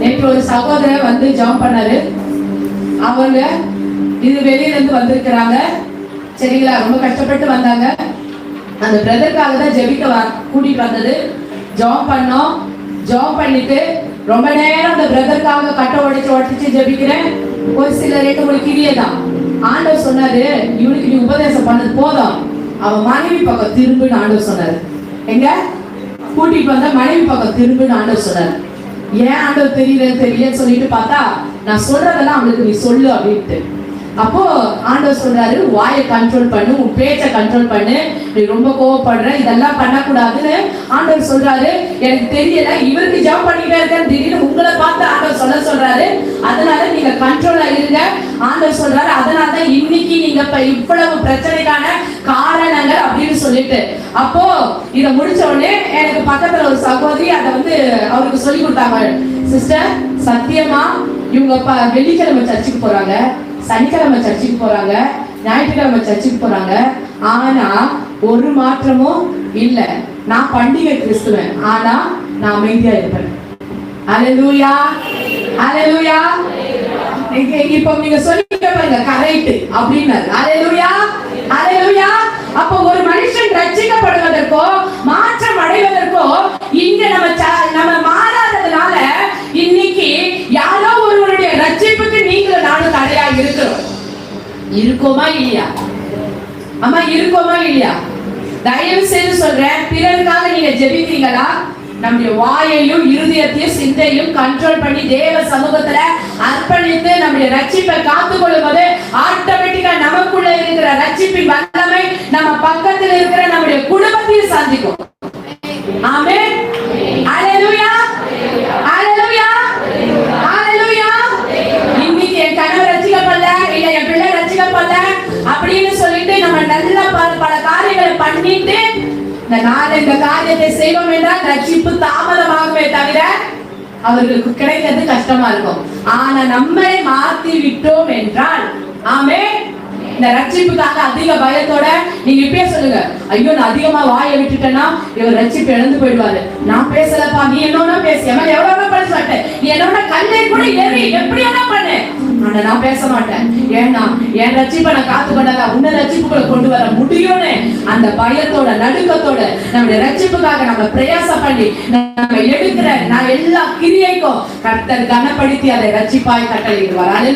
நேற்று ஒரு சகோதரர் வந்து ஜாம் பண்ணாரு. அவங்க இது வெளியில இருந்து வந்திருக்கிறாங்க. சரிங்களா? ரொம்ப கஷ்டப்பட்டு வந்தாங்க. அந்த பிரதருக்காக தான் ஜெபிக்க கூட்டிட்டு வந்தது. ஜாப் பண்ணோம். ஜாப் பண்ணிட்டு ரொம்ப நேரம் அந்த பிரதருக்காக கட்ட உடைச்சு உடச்சு ஜெபிக்கிறேன். ஒரு சில ரெண்டு மூணு கிரியே தான். ஆண்டவர் சொன்னாரு இவனுக்கு நீ உபதேசம் பண்ணது போதும். அவன் மனைவி பக்கம் திரும்புன்னு ஆண்டவர் சொன்னாரு. எங்க? கூட்டிட்டு வந்த மனைவி பக்கம் திரும்புன்னு ஆண்டவர் சொன்னாரு. ஏன் ஆண்டவர் தெரியல தெரியலன்னு சொல்லிட்டு பார்த்தா நான் சொல்றதெல்லாம் அவனுக்கு நீ சொல்லு அப்படின்ட்டு. அப்போ ஆண்டவர் சொல்றாரு வாயை கண்ட்ரோல் பண்ணு உன் பேச்சை கண்ட்ரோல் பண்ணு நீ ரொம்ப கோவப்படுற இதெல்லாம் பண்ணக்கூடாதுன்னு ஆண்டவர் சொல்றாரு. எனக்கு தெரியல இவருக்கு ஜாப் பண்ணிட்டே இருக்கேன் திடீர்னு உங்களை பார்த்து ஆண்டவர் சொல்ல சொல்றாரு. அதனால நீங்க கண்ட்ரோலா இருங்க. ஆண்டவர் சொல்றாரு அதனால தான் இன்னைக்கு நீங்க இப்ப இவ்வளவு பிரச்சனைக்கான காரணங்கள் அப்படின்னு சொல்லிட்டு. அப்போ இத முடிச்ச உடனே எனக்கு பக்கத்துல ஒரு சகோதரி வந்து அவருக்கு சொல்லி கொடுத்தாங்க. சிஸ்டர் சத்தியமா இவங்க வெள்ளிக்கிழமை சர்ச்சுக்கு போறாங்க. சனிக்கிழமை சர்ச்சுக்கு போறாங்க. ஞாயிற்றுக்கிழமை சர்ச்சுக்கு போறாங்க. ஆனா ஒரு மாற்றமும் இல்ல. நான் பண்டிகை கிறிஸ்துவன். ஆனா நான் அமைதியா இருப்பேன். அலலூயா அலலூயா இப்போ நீங்க சொல்லிக்க பாருங்க கரெக்ட் அப்படின்னு அலலூயா அலலூயா அப்போ இருக்கோமா இல்லையா? அம்மா இருக்கோமா இல்லையா? தயவு செய்து சொல்றேன் பிறருக்காக நீங்க ஜெபிக்கிறீங்களா? நம்முடைய வாயையும் இருதயத்தையும் சிந்தையும் கண்ட்ரோல் பண்ணி தேவ சமூகத்துல அர்ப்பணித்து நம்முடைய ரட்சிப்பை காத்து கொள்ளும்போது ஆட்டோமேட்டிக்கா நமக்குள்ள இருக்கிற ரட்சிப்பின் வல்லமை நம்ம பக்கத்தில் இருக்கிற நம்முடைய குடும்பத்தையும் சந்திக்கும் இந்த நாள் இந்த காரியத்தை செய்வோம் என்றால் ரட்சிப்பு தாமதமாகவே தவிர அவர்களுக்கு கிடைக்கிறது கஷ்டமா இருக்கும். ஆனா நம்மளை மாத்தி விட்டோம் என்றால் ஆமே இந்த ரட்சிப்புக்காக அதிக பயத்தோட நீங்க இப்பயே சொல்லுங்க. ஐயோ நான் அதிகமா வாயை விட்டுட்டேன்னா இவர் ரட்சிப்பு இழந்து போயிடுவாரு. நான் பேசலப்பா நீ என்னோட பேசு. எவன் எவ்வளவு பண்ண மாட்டேன். நீ என்னோட கல்லை கூட ஏறி எப்படி என்ன பண்ணு. ஆனா நான் பேச மாட்டேன். ஏன்னா என் ரட்சிப்பை நான் காத்து கொண்டதா உன்ன ரட்சிப்புக்குள்ள கொண்டு வர முடியும்னு அந்த பயத்தோட நடுக்கத்தோட நம்முடைய ரட்சிப்புக்காக நம்ம பிரயாசம் பண்ணி நம்ம எடுக்கிற நான் எல்லா கிரியைக்கும் கர்த்தர் கனப்படுத்தி அதை ரட்சிப்பாய் கட்டளையிடுவார். அல்லேலூயா